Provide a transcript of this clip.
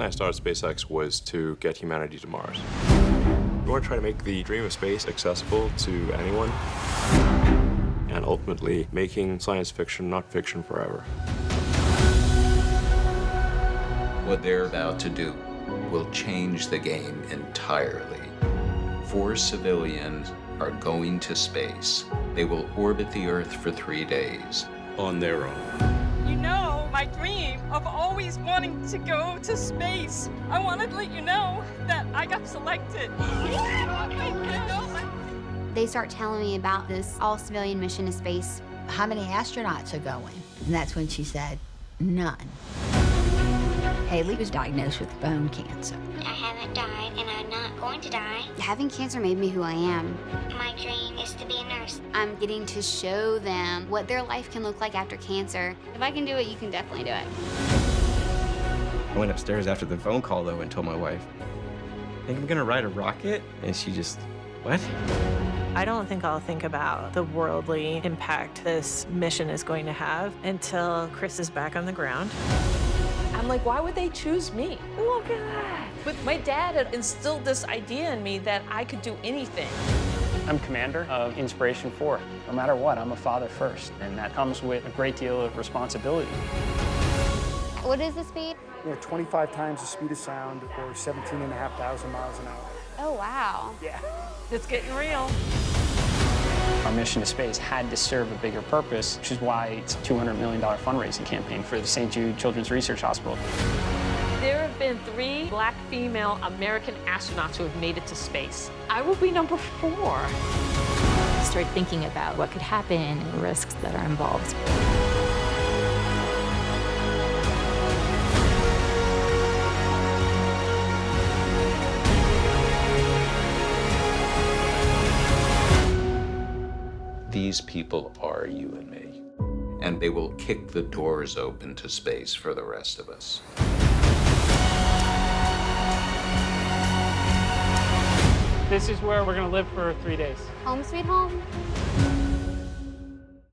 reason I started SpaceX was to get humanity to Mars. We want to try to make the dream of space accessible to anyone and ultimately making science fiction not fiction forever. What they're about to do will change the game entirely. Four civilians are going to space. They will orbit the Earth for three days on their own. You know my dream of always wanting to go to space. I wanted to let you know that I got selected. They start telling me about this all civilian mission to space. How many astronauts are going? And that's when she said, none. Haley was diagnosed with bone cancer. I haven't died and I'm not going to die. Having cancer made me who I am. My dream is to be a nurse. I'm getting to show them what their life can look like after cancer. If I can do it, you can definitely do it. I went upstairs after the phone call, though, and told my wife, I think I'm gonna ride a rocket. And she just, what? I don't think I'll think about the worldly impact this mission is going to have until Chris is back on the ground. I'm like, why would they choose me? Oh, Look at that. But my dad had instilled this idea in me that I could do anything. I'm commander of Inspiration 4. No matter what, I'm a father first, and that comes with a great deal of responsibility. What is the speed? You know, 25 times the speed of sound or 17,500 miles an hour. Oh, wow. Yeah. It's getting real. Our mission to space had to serve a bigger purpose, which is why it's a $200 million fundraising campaign for the St. Jude Children's Research Hospital. There have been three black female American astronauts who have made it to space. I will be number four. Start thinking about what could happen and risks that are involved. These people are you and me, and they will kick the doors open to space for the rest of us. This is where we're going to live for three days. Home sweet home?